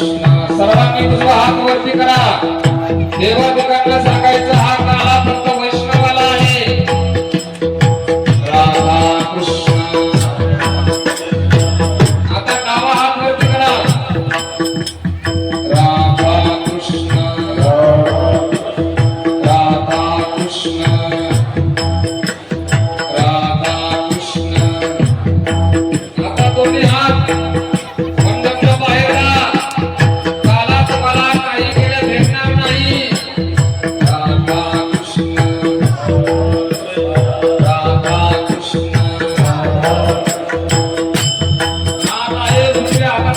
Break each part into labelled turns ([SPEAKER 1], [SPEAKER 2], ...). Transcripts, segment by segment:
[SPEAKER 1] सर्वांनी तुझा हात वरती करा देवा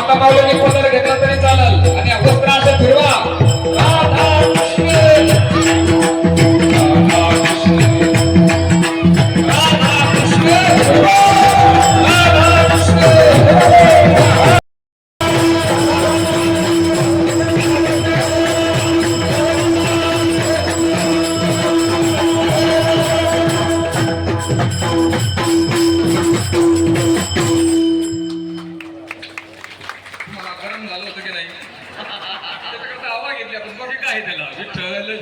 [SPEAKER 1] पावलं निपटायला घेतला तरी चालेल. आणि
[SPEAKER 2] आपण समाधान झालं होतं की नाही? त्याच्याकडे आवा घेतली आपण. बघ काय त्याला. विठ्ठल